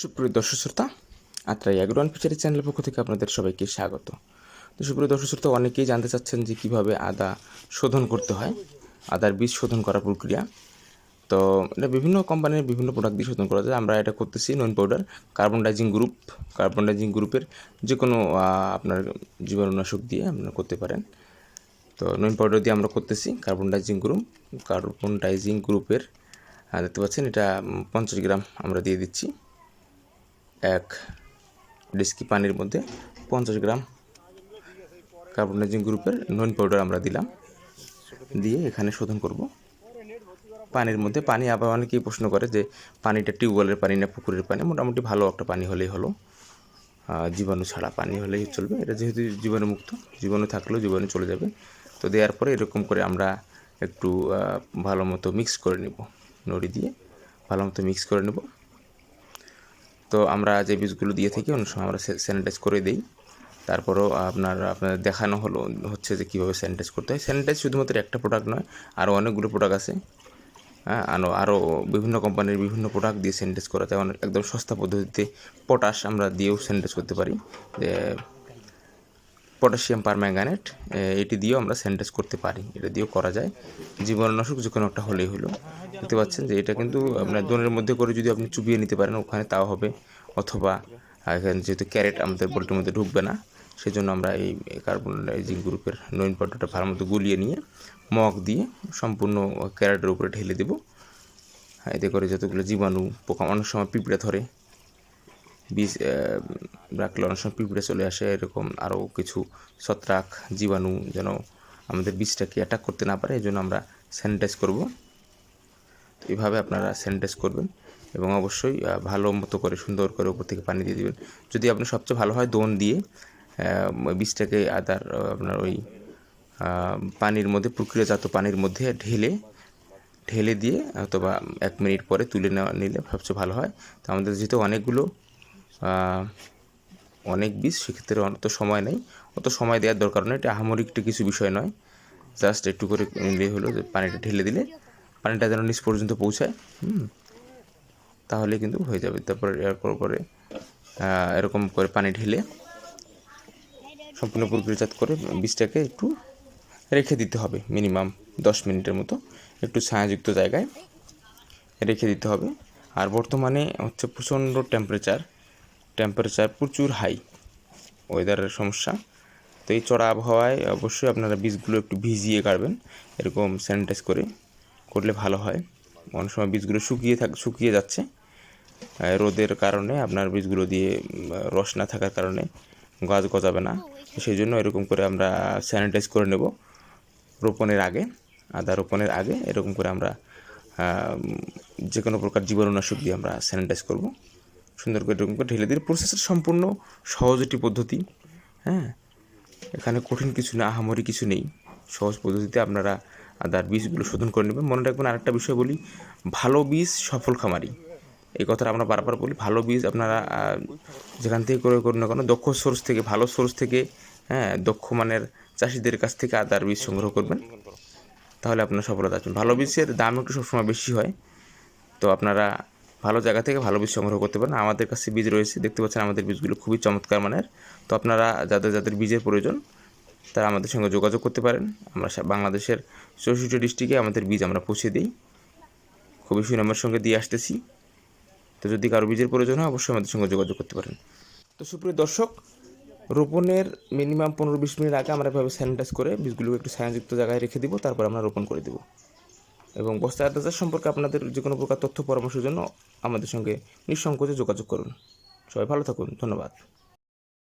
সুপ্রিয় দর্শক শ্রোতা আত্রাই অ্যাগ্রোয়ান ফিচারি চ্যানেলের পক্ষ থেকে আপনাদের সবাইকে স্বাগত। তো সুপ্রিয় দর্শক শ্রোতা, অনেকেই জানতে চাচ্ছেন যে কীভাবে আদা শোধন করতে হয়, আদার বীজ শোধন করার প্রক্রিয়া। তো এটা বিভিন্ন কোম্পানির বিভিন্ন প্রোডাক্ট দিয়ে শোধন করা যায়। আমরা এটা করতেছি নন পাউডার কার্বন ডাইজিং গ্রুপ কার্বন ডাইজিং গ্রুপের যে কোনো আপনার জীবাণুনাশক দিয়ে আপনারা করতে পারেন। তো নইন পাউডার দিয়ে আমরা করতেছি কার্বন ডাইজিং গ্রুপ কার্বন ডাইজিং গ্রুপের দেখতে পাচ্ছেন এটা পঞ্চাশ গ্রাম আমরা দিয়ে দিচ্ছি। এক ডিস্কি পানির মধ্যে পঞ্চাশ গ্রাম কার্বন ডাইজিং গ্রুপের নইন পাউডার আমরা দিলাম। দিয়ে এখানে শোধন করব। পানির মধ্যে পানি আবার অনেকেই প্রশ্ন করে যে, পানিটা টিউবওয়েলের পানি না পুকুরের পানি? মোটামুটি ভালো একটা পানি হলেই হলো। জীবাণু ছাড়া পানি হলেই চলবে। এটা যেহেতু জীবাণুমুক্ত, জীবাণু থাকলেও জীবাণু চলে যাবে। তো দেওয়ার পরে এরকম করে আমরা একটু ভালো মতো মিক্স করে নেব। নড়ি দিয়ে ভালো মতো মিক্স করে নেব। তো আমরা যে বীজগুলো দিয়ে থাকি, অনেক সময় আমরা স্যানিটাইজ করে দিই। তারপরও আপনার আপনার দেখানো হলো, হচ্ছে যে কীভাবে স্যানিটাইজ করতে হয়। স্যানিটাইজ শুধুমাত্র একটা প্রোডাক্ট নয় আরও অনেকগুলো প্রোডাক্ট আছে। হ্যাঁ আরও আরও বিভিন্ন কোম্পানির বিভিন্ন প্রোডাক্ট দিয়ে স্যানিটাইজ করা যায়। অনেক, একদম সস্তা পদ্ধতিতে পটাশ আমরা দিয়েও স্যানিটাইজ করতে পারি। যে পটাশিয়াম পারম্যাঙ্গানেট এটি দিয়েও আমরা স্যানিটাইজ করতে পারি। এটা দিয়েও করা যায়। জীবাণুনাশক যে কোনো একটা হলেই হলো। দেখতে পাচ্ছেন যে এটা কিন্তু আপনার দোনের মধ্যে করে যদি আপনি চুবিয়ে নিতে পারেন ওখানে তাও হবে। অথবা এখানে যেহেতু ক্যারেট আমাদের পোলট্রির মধ্যে ঢুকবে না সেই জন্য আমরা এই কার্বন ডাইজিং গ্রুপের নইন পাউডারটা ভালো মতো গুলিয়ে নিয়ে মগ দিয়ে সম্পূর্ণ ক্যারেটের উপরে ঢেলে দেবো। হ্যাঁ, এতে করে যতগুলো জীবাণু পোকা অনেক সময় পিঁপড়ে ধরে বীজ রাখলে অনেক সময় পিঁপড়ে চলে আসে, এরকম আরও কিছু ছত্রাক জীবাণু যেন আমাদের বীজটাকে অ্যাটাক করতে না পারে এই জন্য আমরা স্যানিটাইজ করব। তো এইভাবে আপনারা স্যানিটাইজ করবেন এবং অবশ্যই ভালো মতো করে, সুন্দর করে উপর থেকে পানি দিয়ে দেবেন। যদি আপনি সবচেয়ে ভালো হয়, দোন দিয়ে বীজটাকে আদার আপনার ওই পানির মধ্যে, প্রক্রিয়াজাত পানির মধ্যে ঢেলে ঢেলে দিয়ে অথবা এক মিনিট পরে তুলে নেওয়া, নিলে সবচেয়ে ভালো হয়। তো আমাদের যেহেতু অনেকগুলো অনেক বীজ, সেক্ষেত্রে অত সময় নেই। অত সময় দেওয়ার দরকার নেই। এটা আহামরিকটা কিছু বিষয় নয়। জাস্ট একটু করে নিলেই হলো যে পানিটা ঢেলে দিলে পানিটা যেন নিচ পর্যন্ত পৌঁছায়। হুম, তাহলে কিন্তু হয়ে যাবে। তারপরে এরপর করে এরকম করে পানি ঢেলে সম্পূর্ণ প্রক্রিয়াজাত করে বীজটাকে একটু রেখে দিতে হবে। মিনিমাম দশ মিনিটের মতো একটু ছায়াযুক্ত জায়গায় রেখে দিতে হবে। আর বর্তমানে হচ্ছে প্রচণ্ড টেম্পারেচার টেম্পারেচার প্রচুর হাই ওয়েদারের সমস্যা। তো এই চড়া আবহাওয়ায় অবশ্যই আপনারা বীজগুলো একটু ভিজিয়ে কাটবেন, এরকম স্যানিটাইজ করে করলে ভালো হয়। অনেক সময় বীজগুলো শুকিয়ে থাক, শুকিয়ে যাচ্ছে। রোদের কারণে আপনার বীজগুলো দিয়ে রস না থাকার কারণে গাছ গজাবে না। সেই জন্য এরকম করে আমরা স্যানিটাইজ করে নেব রোপণের আগে, আদা রোপণের আগে। এরকম করে আমরা যে কোনো প্রকার জীবাণুনাশক দিয়ে আমরা স্যানিটাইজ করব। সুন্দর করে এরকম করে ঢেলে দিয়ে প্রসেসের সম্পূর্ণ সহজ একটি পদ্ধতি। হ্যাঁ? এখানে কঠিন কিছু না, আহামরি কিছু নেই। সহজ পদ্ধতিতে আপনারা আদার বীজগুলো শোধন করে নেবেন। মনে রাখবেন আরেকটা বিষয় বলি, ভালো বীজ সফল খামারি। এই কথাটা আমরা বারবার বলি, ভালো বীজ আপনারা যেখান থেকে করে করুন না কেন, দক্ষ সোর্স থেকে, ভালো সোর্স থেকে হ্যাঁ দক্ষ মানের চাষিদের কাছ থেকে আদার বীজ সংগ্রহ করবেন। তাহলে আপনার সফলতা আসবেন ভালো বীজের দাম একটু সবসময় বেশি হয়। তো আপনারা ভালো জায়গা থেকে ভালো বীজ সংগ্রহ করতে পারেন। আমাদের কাছে বীজ রয়েছে, দেখতে পাচ্ছেন আমাদের বীজগুলো খুবই চমৎকার মানের। তো আপনারা যাদের যাদের বীজের প্রয়োজন, তারা আমাদের সঙ্গে যোগাযোগ করতে পারেন। আমরা বাংলাদেশের চৌষট্টি ডিস্ট্রিক্টে আমাদের বীজ আমরা পৌঁছে দিই। খুবই সুনামের সঙ্গে দিয়ে আসতেছি। তো যদি কারও বীজের প্রয়োজন হয়, অবশ্যই আমাদের সঙ্গে যোগাযোগ করতে পারেন। তো সুপ্রিয় দর্শক, রোপণের মিনিমাম পনেরো বিশ মিনিট আগে আমরা এভাবে স্যানিটাইজ করে বীজগুলোকে একটু ছায়াযুক্ত জায়গায় রেখে দিব, তারপর আমরা রোপণ করে দেবো। এবং বস্তা আড্ডাজার সম্পর্কে আপনাদের যে কোনো প্রকার তথ্য পরামর্শের জন্য আমাদের সঙ্গে নিঃসংকোচে যোগাযোগ করুন। সবাই ভালো থাকুন। ধন্যবাদ।